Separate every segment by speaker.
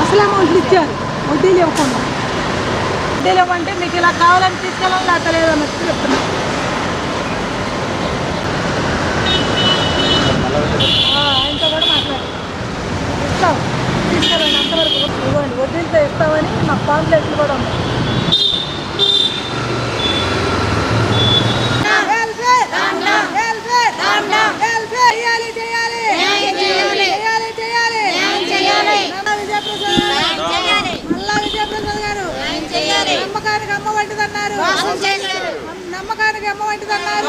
Speaker 1: అసలు అమౌంట్లు ఇచ్చారు. వడ్డీ లేకుండా. వడ్డీ లేవంటే మీకు ఇలా కావాలని తీసుకెళ్ళాలి లేకపోతే లేదని చెప్తున్నాను వడ్డీలతో ఇస్తామని మాకు పాంప్లెట్లు కూడా ఉన్నాయి. నమ్మకానికి అమ్మ వంటిదన్నారు. నమ్మకానికి అమ్మ వంటిదన్నారు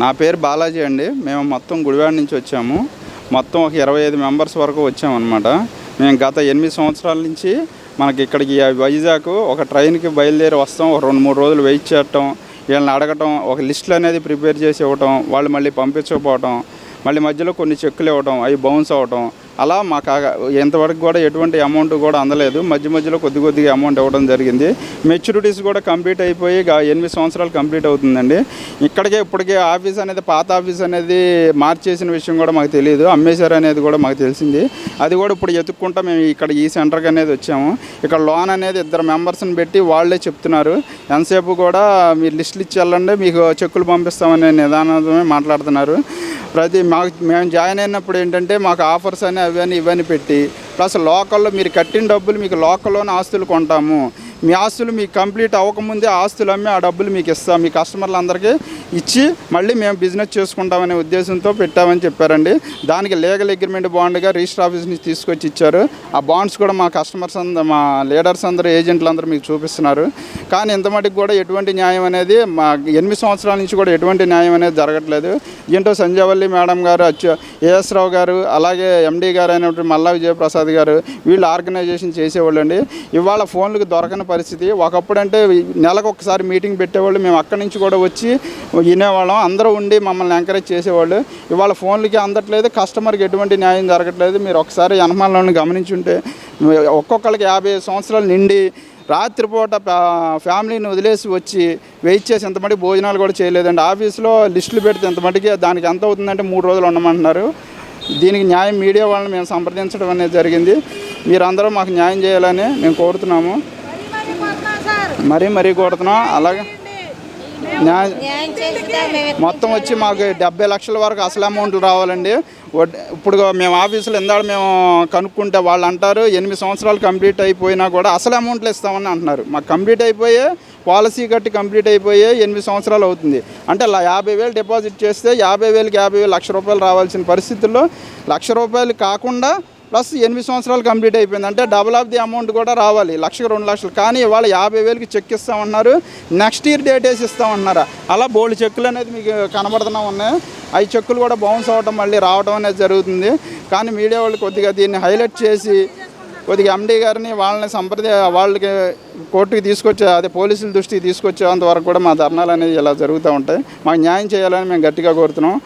Speaker 2: నా పేరు బాలాజీ అండి. మేము మొత్తం గుడివాడ నుంచి వచ్చాము. మొత్తం ఒక ఇరవై ఐదు మెంబర్స్ వరకు వచ్చామన్నమాట మేము గత ఎనిమిది సంవత్సరాల నుంచి మనకి ఇక్కడికి వైజాగ్ ఒక ట్రైన్కి బయలుదేరి వస్తాం. ఒక రెండు మూడు రోజులు వెయిట్ చేయటం వీళ్ళని అడగటం ఒక లిస్టులు అనేది ప్రిపేర్ చేసి ఇవ్వటం వాళ్ళు మళ్ళీ పంపించకపోవటం మళ్ళీ మధ్యలో కొన్ని చెక్కులు ఇవ్వటం అవి బౌన్స్ అవ్వటం అలా మాకు ఎంతవరకు కూడా ఎటువంటి అమౌంట్ కూడా అందలేదు. మధ్య మధ్యలో కొద్ది కొద్దిగా అమౌంట్ ఇవ్వడం జరిగింది. మెచ్యూరిటీస్ కూడా కంప్లీట్ అయిపోయి ఎనిమిది సంవత్సరాలు కంప్లీట్ అవుతుందండి. ఇక్కడికే ఇప్పటికే ఆఫీస్ అనేది పాత ఆఫీస్ అనేది మార్చేసిన విషయం కూడా మాకు తెలియదు అమ్మేశారు అనేది కూడా మాకు తెలిసింది. అది కూడా ఇప్పుడు ఎత్తుక్కుంటా మేము ఇక్కడ ఈ సెంటర్కి అనేది వచ్చాము. ఇక్కడ లోన్ అనేది ఇద్దరు మెంబర్స్ని పెట్టి వాళ్ళే చెప్తున్నారు. ఎంతసేపు కూడా మీరు లిస్టులు ఇచ్చి వెళ్ళండి మీకు చెక్కులు పంపిస్తామనే నిదానమే మాట్లాడుతున్నారు. ప్రతి మాకు మేము జాయిన్ అయినప్పుడు ఏంటంటే మాకు ఆఫర్స్ అనే అవని ఇవన్నీ పెట్టి ప్లస్ లోకల్లో మీరు కట్టిన డబ్బులు మీకు లోకల్లోనే ఆస్తులు కొంటాము. మీ ఆస్తులు మీకు కంప్లీట్ అవ్వకముందే ఆస్తులు అమ్మి ఆ డబ్బులు మీకు ఇస్తాం మీ కస్టమర్లందరికీ ఇచ్చి మళ్ళీ మేము బిజినెస్ చేసుకుంటామనే ఉద్దేశంతో పెట్టామని చెప్పారండి. దానికి లీగల్ అగ్రిమెంట్ బాండ్గా రిజిస్టర్ ఆఫీస్ నుంచి తీసుకొచ్చి ఇచ్చారు. ఆ బాండ్స్ కూడా మా కస్టమర్స్ అందరూ మా లీడర్స్ అందరూ ఏజెంట్లు అందరూ మీకు చూపిస్తున్నారు. కానీ ఇంత మటుకు కూడా ఎటువంటి న్యాయం అనేది మా ఎనిమిది సంవత్సరాల నుంచి కూడా ఎటువంటి న్యాయం అనేది జరగట్లేదు. ఏంటో సంజయవల్లి మేడం గారు అచ్చు ఏఎస్ రావు గారు అలాగే ఎండీ గారు అయినటువంటి మల్లా విజయప్రసాద్ గారు వీళ్ళు ఆర్గనైజేషన్ చేసేవాళ్ళు అండి ఇవాళ ఫోన్లకు దొరకని పరిస్థితి. ఒకప్పుడు అంటే నెలకు ఒకసారి మీటింగ్ పెట్టేవాళ్ళు. మేము అక్కడి నుంచి కూడా వచ్చి వినేవాళ్ళం. అందరూ ఉండి మమ్మల్ని ఎంకరేజ్ చేసేవాళ్ళు. ఇవాళ ఫోన్లకి అందట్లేదు. కస్టమర్కి ఎటువంటి న్యాయం జరగట్లేదు. మీరు ఒకసారి యనమాలను గమనించుంటే ఒక్కొక్కరికి యాభై సంవత్సరాలు నిండి రాత్రిపూట ఫ్యా- ఫ్యామిలీని వదిలేసి వచ్చి వెయిట్ చేసి ఎంతమటి భోజనాలు కూడా చేయలేదండి. ఆఫీస్లో లిస్టులు పెడితే ఎంతమటికి దానికి ఎంత అవుతుందంటే మూడు రోజులు ఉండమంటున్నారు. దీనికి న్యాయం మీడియా వాళ్ళని మేము సంప్రదించడం అనేది జరిగింది. మీరందరూ మాకు న్యాయం చేయాలని మేము కోరుతున్నాము.
Speaker 1: మరి మరి
Speaker 2: కోరుతున్నాం అలాగే మొత్తం వచ్చి మాకు డెబ్బై లక్షల వరకు అసలు అమౌంట్లు రావాలండి. ఇప్పుడు మేము ఆఫీసులో ఇందాక మేము కనుక్కుంటే వాళ్ళు అంటారు ఎనిమిది సంవత్సరాలు కంప్లీట్ అయిపోయినా కూడా అసలు అమౌంట్లు ఇస్తామని అంటున్నారు. మాకు కంప్లీట్ అయిపోయే పాలసీ కట్టి కంప్లీట్ అయిపోయే ఎనిమిది సంవత్సరాలు అవుతుంది. అంటే యాభై వేలు డిపాజిట్ చేస్తే యాభై వేలకి యాభై వేలు లక్ష రూపాయలు రావాల్సిన పరిస్థితుల్లో లక్ష రూపాయలు కాకుండా ప్లస్ ఎనిమిది సంవత్సరాలు కంప్లీట్ అయిపోయింది. అంటే డబుల్ ఆఫ్ ది అమౌంట్ కూడా రావాలి. లక్షకు రెండు లక్షలు. కానీ ఇవాళ యాభై వేలకి చెక్ ఇస్తామన్నారు నెక్స్ట్ ఇయర్ డేట్ వేసి ఇస్తామన్నారు అలా బోల్డ్ చెక్కులు అనేది మీకు కనబడుతున్నా ఉన్నాయి. అవి చెక్కులు కూడా బౌన్స్ అవ్వడం మళ్ళీ రావడం అనేది జరుగుతుంది. కానీ మీడియా వాళ్ళు కొద్దిగా దీన్ని హైలైట్ చేసి కొద్దిగా ఎండీ గారిని వాళ్ళని సంప్రదాయ వాళ్ళకి కోర్టుకి తీసుకొచ్చే అదే పోలీసుల దృష్టికి తీసుకొచ్చేంత వరకు కూడా మా ధర్నాలు అనేది ఇలా జరుగుతూ ఉంటాయి. మాకు న్యాయం చేయాలని మేము గట్టిగా కోరుతున్నాం.